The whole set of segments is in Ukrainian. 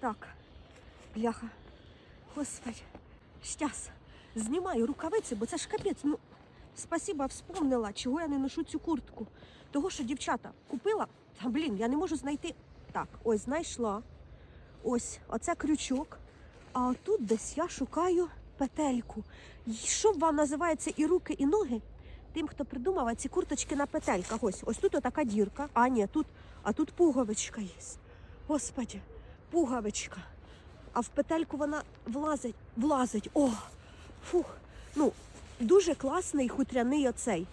Так, бляха. Господи. Щас. Знімаю рукавиці, бо це ж капець. Ну, спасіба, вспомнила, чого я не ношу цю куртку. Того, що дівчата купила, та блін, я не можу знайти. Так, ось знайшла. Ось, оце крючок. А тут десь я шукаю петельку. І Що вам називається і руки, і ноги? Тим, хто придумав ці курточки на петельках. Ось, ось тут отака дірка. А, ні, тут, а тут пуговичка є. Господи, пуговичка. А в петельку вона влазить, влазить. О! Фух. Ну, дуже класний хутряний оцей.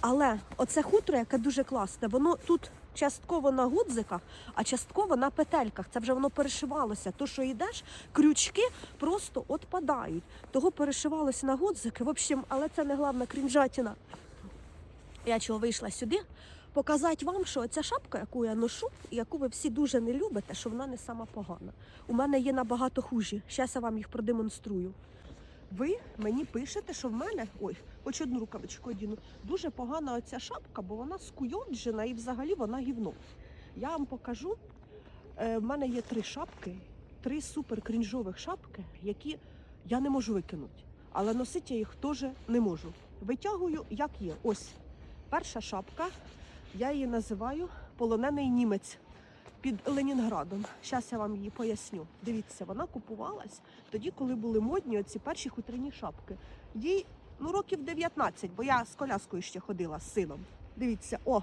Але оце хутро, яке дуже класне, воно тут частково на гудзиках, а частково на петельках. Це вже воно перешивалося. То, що йдеш, крючки просто отпадають. Того перешивалося на гудзики. В общем, але це не головна крінжатіна. Я чого вийшла сюди, показати вам, що ця шапка, яку я ношу, яку ви всі дуже не любите, що вона не сама погана. У мене є набагато хужі. Зараз я вам їх продемонструю. Ви мені пишете, що в мене, ой, хоч одну рукавичку одіну, дуже погана оця шапка, бо вона скуйовджена і взагалі вона гівно. Я вам покажу. Е, в мене є три шапки, три супер крінжових шапки, які я не можу викинути. Але носити я їх теж не можу. Витягую, як є. Ось перша шапка. Я її називаю полонений німець під Ленінградом. Зараз я вам її поясню. Дивіться, вона купувалась тоді, коли були модні оці перші хутряні шапки. Їй ну років 19, бо я з коляскою ще ходила з сином. Дивіться, о!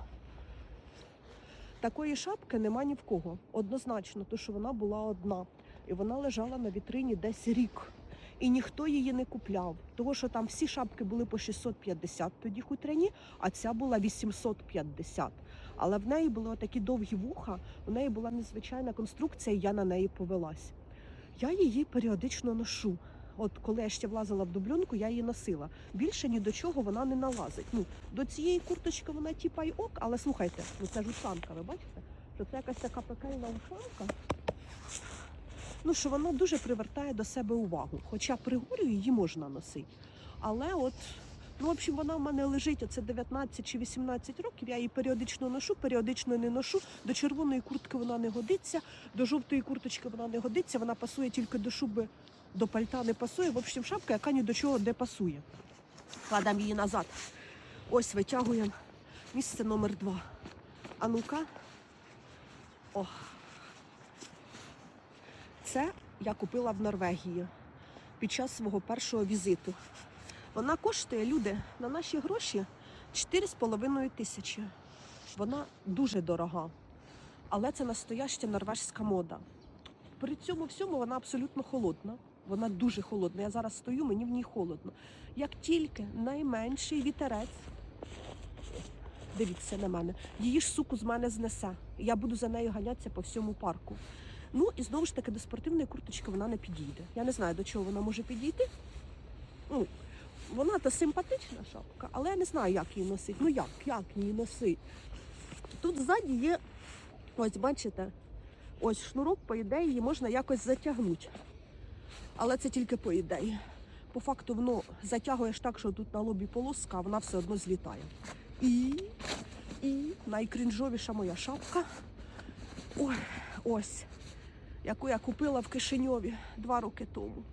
Такої шапки нема ні в кого. Однозначно, тому що вона була одна. І вона лежала на вітрині десь рік. І ніхто її не купляв. Тому що там всі шапки були по 650 тоді хутряні, а ця була 850. Але в неї були такі довгі вуха, у неї була незвичайна конструкція, і я на неї повелась. Я її періодично ношу. От коли я ще влазила в дубльонку, я її носила. Більше ні до чого вона не налазить. Ну, до цієї курточки вона тіпа й ок, але слухайте, ну це ж ушанка, ви бачите? Що це якась така пекельна ушанка. Ну, що вона дуже привертає до себе увагу. Хоча при її можна носити. Але от, ну, в общем, вона в мене лежить оце 19 чи 18 років. Я її періодично ношу, періодично не ношу. До червоної куртки вона не годиться, до жовтої курточки вона не годиться, вона пасує тільки до шуби, до пальта не пасує. В общем, шапка, яка ні до чого не пасує. Кладемо її назад. Ось витягуємо місце номер два. А ну-ка. О. Це я купила в Норвегії під час свого першого візиту. Вона коштує люди на наші гроші 4,5 тисячі. Вона дуже дорога, але це настояща норвежська мода. При цьому всьому вона абсолютно холодна. Вона дуже холодна. Я зараз стою, мені в ній холодно. Як тільки найменший вітерець, дивіться на мене, її ж суку з мене знесе. Я буду за нею ганятися по всьому парку. Ну і знову ж таки до спортивної курточки вона не підійде. Я не знаю, до чого вона може підійти. Ну, вона то симпатична шапка, але я не знаю, як її носити. Ну як, як її носити? Тут ззаді є, ось бачите, ось шнурок, по ідеї, її можна якось затягнути. Але це тільки по ідеї. По факту воно затягуєш так, що тут на лобі полоска, а вона все одно злітає. І, і найкрінжовіша моя шапка. Ой, ось, яку я купила в Кишиньові два роки тому.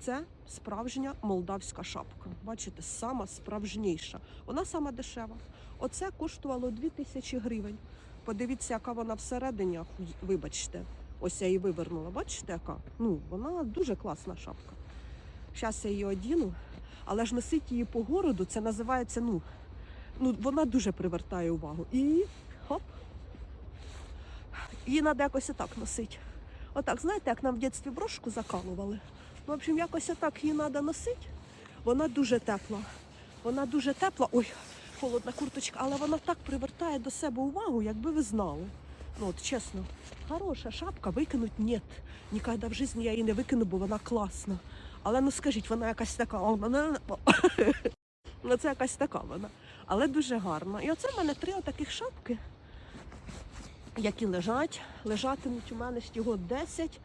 Це справжня молдавська шапка. Бачите, сама справжніша. Вона сама дешева. Оце коштувало 2000 гривень. Подивіться, яка вона всередині, вибачте. Ось я її вивернула. Бачите, яка? Ну, вона дуже класна шапка. Зараз я її одіну, але ж носити її по городу, це називається, ну, ну вона дуже привертає увагу. І хоп. Її треба якось отак носити. Отак, знаєте, як нам в дитинстві брошку закалували. Ну, в общем, якось отак її треба носити. Вона дуже тепла. Вона дуже тепла. Ой, холодна курточка, але вона так привертає до себе увагу, якби ви знали. Ну от чесно, хороша шапка, викинуть ні. Ніколи в житті я її не викину, бо вона класна. Але ну скажіть, вона якась така. Ну це якась така вона. Але дуже гарна. І оце в мене три отаких шапки, які лежать. Лежатимуть у мене ще його 10.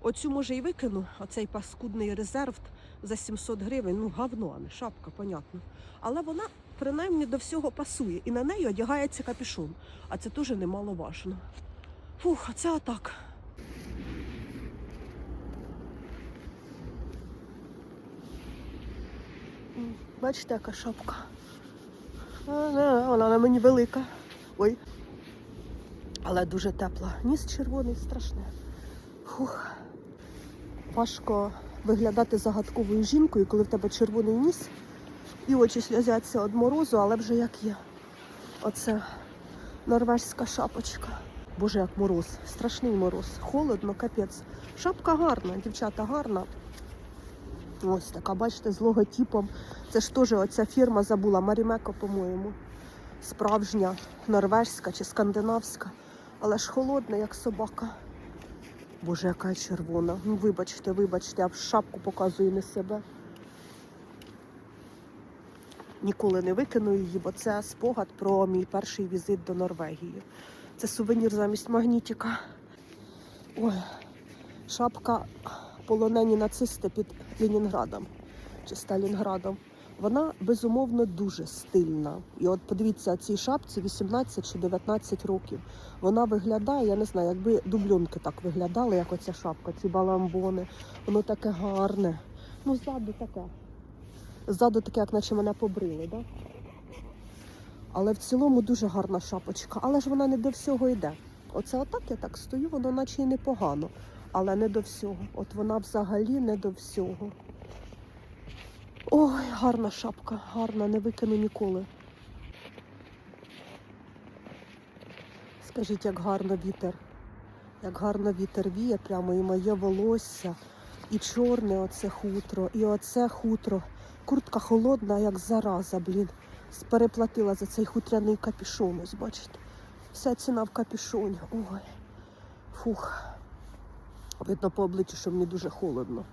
Оцю, може, і викину, оцей паскудний резерв за 700 гривень. Ну, гавно, а не шапка, понятно. Але вона принаймні до всього пасує. І на неї одягається капішон. А це дуже немаловажно. Фух, а це отак. Бачите, яка шапка. Е, вона, на мені велика. Ой. Але дуже тепла. Ніс червоний, страшне. Фух. Важко виглядати загадковою жінкою, коли в тебе червоний ніс і очі сльозяться від морозу, але вже як є. Оце норвежська шапочка. Боже, як мороз, страшний мороз. Холодно, капець. Шапка гарна, дівчата гарна. Ось така, бачите, з логотипом. Це ж теж оця фірма забула, Марімеко, по-моєму. Справжня, норвежська чи скандинавська. Але ж холодна, як собака. Боже, яка червона. Ну, вибачте, вибачте, я в шапку показую не себе. Ніколи не викину її, бо це спогад про мій перший візит до Норвегії. Це сувенір замість магнітика. Ой, шапка полонені нацисти під Ленінградом чи Сталінградом. Вона безумовно дуже стильна. І от подивіться, цій шапці 18 чи 19 років. Вона виглядає, я не знаю, якби дубльонки так виглядали, як оця шапка, ці баламбони. Воно таке гарне. Ну, ззаду таке. Ззаду таке, як наче мене побрили, да? Але в цілому дуже гарна шапочка. Але ж вона не до всього йде. Оце отак я так стою, воно наче й непогано, але не до всього. От вона взагалі не до всього. Ой, гарна шапка, гарна, не викину ніколи. Скажіть, як гарно вітер. Як гарно вітер віє, прямо і моє волосся, і чорне оце хутро, і оце хутро. Куртка холодна, як зараза, блін. Переплатила за цей хутряний капюшон, ось бачите. Вся ціна в капюшоні. Ой. Фух. Видно по обличчю, що мені дуже холодно.